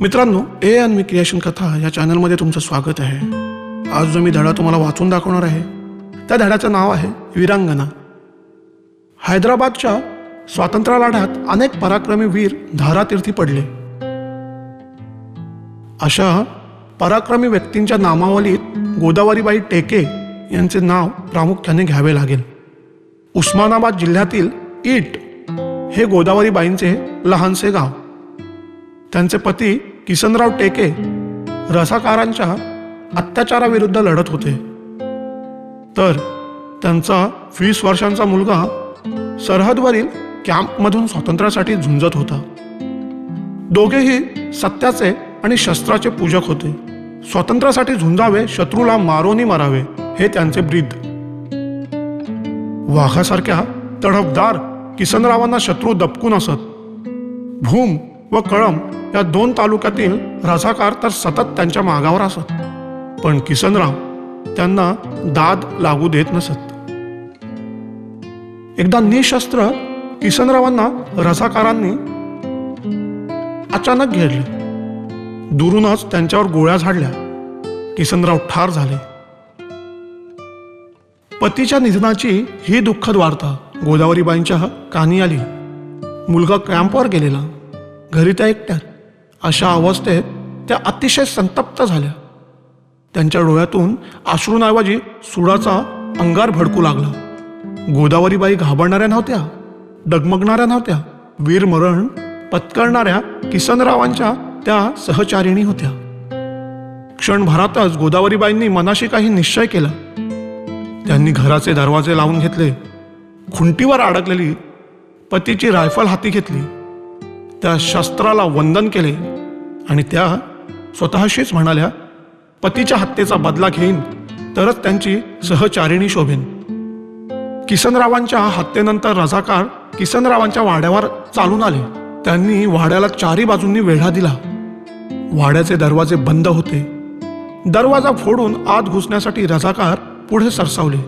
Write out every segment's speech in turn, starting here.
मित्रांनो ए अन मी क्रिएशन कथा या चॅनलमध्ये तुमचं स्वागत आहे. आज जो मी धडा तुम्हाला वाचून दाखवणार आहे त्या धड्याचं नाव आहे वीरांगना. हैदराबादच्या स्वातंत्र्य लढ्यात अनेक पराक्रमी वीर धारातीर्थी पडले. अशा पराक्रमी व्यक्तींच्या नामावलीत गोदावरीबाई टेके यांचे नाव प्रामुख्याने घ्यावे लागेल. उस्मानाबाद जिल्ह्यातील ईट हे गोदावरीबाईंचे लहानसे गाव. त्यांचे पती किसनराव टेके रसाकारांच्या अत्याचाराविरुद्ध लढत होते. तर त्यांचा वीस वर्षांचा मुलगा सरहदवरील कॅम्पमधून स्वातंत्र्यासाठी झुंजत होता. दोघेही सत्याचे आणि शस्त्राचे पूजक होते. स्वातंत्र्यासाठी झुंजावे शत्रूला मारोनी मारावे हे त्यांचे ब्रीद. वाघासारख्या तडफदार किसनरावांना शत्रू दपकून असत. भूम व कळम या दोन तालुक्यातील रसाकार तर सतत त्यांच्या मागावर असत. पण किसनराव त्यांना दाद लागू देत नसत. एकदा निशस्त्र किसनरावांना रसाकारांनी अचानक घेरले. दुरूनच त्यांच्यावर गोळ्या झाडल्या. किसनराव ठार झाले. पतीच्या निधनाची ही दुःखद वार्ता गोदावरीबाईंच्या कानी आली. मुलगा कॅम्पवर गेलेला. घरी त्या एकट्यात. अशा अवस्थेत त्या अतिशय संतप्त झाल्या. त्यांच्या डोळ्यातून अश्रूंऐवजी सुडाचा अंगार भडकू लागला. गोदावरीबाई घाबरणाऱ्या नव्हत्या डगमगणाऱ्या नव्हत्या वीरमरण पत्करणाऱ्या किसनरावांच्या त्या सहचारिणी होत्या. क्षणभरातच गोदावरीबाईंनी मनाशी काही निश्चय केला. त्यांनी घराचे दरवाजे लावून घेतले. खुंटीवर अडकलेली पतीची रायफल हाती घेतली. त्या शस्त्राला वंदन केले आणि त्या स्वतःशीच म्हणाल्या पतीच्या हत्येचा बदला घेईन तरच त्यांची सहचारिणी शोभेन. किसनरावांच्या हत्येनंतर रजाकार किसनरावांच्या वाड्यावर चालून आले. त्यांनी वाड्याला चारी बाजूंनी वेढा दिला. वाड्याचे दरवाजे बंद होते. दरवाजा फोडून आत घुसण्यासाठी रजाकार पुढे सरसावले.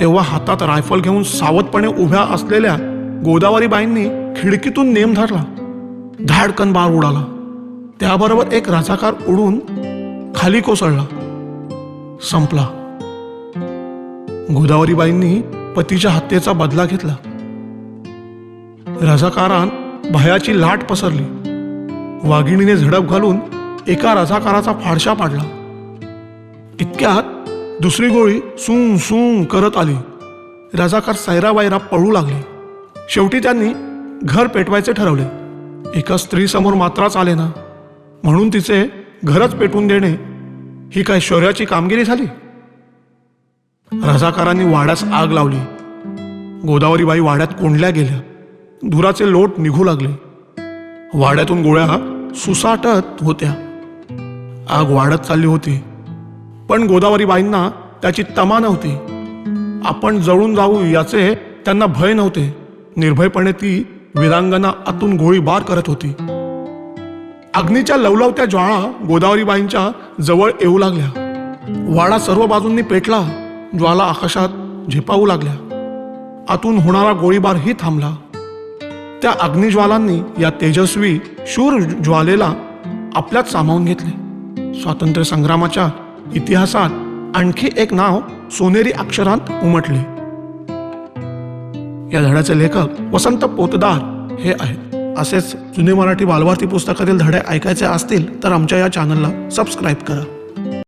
तेव्हा हातात रायफल घेऊन सावधपणे उभ्या असलेल्या गोदावरीबाईंनी खिडकीतून नेम धरला. धाडकन बार उडाला. त्याबरोबर एक रझाकार उडून खाली कोसळला. संपला. गोदावरीबाईंनी पतीच्या हत्येचा बदला घेतला. रझाकारान भयाची लाट पसरली. वाघिणीने झडप घालून एका रझाकाराचा फाडशा पाडला. इतक्यात दुसरी गोळी सुंग सुंग करत आली. रझाकार सैरा वायरा पळू लागले. शेवटी त्यांनी घर पेटवायचे ठरवले. एका स्त्रीसमोर मात्राच आले ना म्हणून तिचे घरच पेटवून देणे ही काय शौर्याची कामगिरी झाली? रझाकारांनी वाड्यास आग लावली. गोदावरीबाई वाड्यात कोंडल्या गेल्या. धुराचे लोट निघू लागले. वाड्यातून गोळ्या सुसाटत होत्या. आग वाढत चालली होती. पण गोदावरीबाईंना त्याची तमा नव्हती. आपण जळून जाऊ याचे त्यांना भय नव्हते. निर्भयपणे ती वीरांगना आतून गोळीबार करत होती. अग्नीच्या लवलवत्या ज्वाळा गोदावरीबाईंच्या जवळ येऊ लागल्या. वाडा सर्व बाजूंनी पेटला ज्वाला आकाशात झेपावू लागल्या. आतून होणारा गोळीबारही थांबला. त्या अग्निज्वालांनी या तेजस्वी शूर ज्वालेला आपल्यात सामावून घेतले. स्वातंत्र्य संग्रामाच्या इतिहासात आणखी एक नाव सोनेरी अक्षरांत उमटले. या धड्याचे लेखक वसंत पोतदार हे आहेत. असेच जुने मराठी बालभारती पुस्तकातील धडे ऐकायचे असतील तर आमच्या या चॅनलला सबस्क्राईब करा.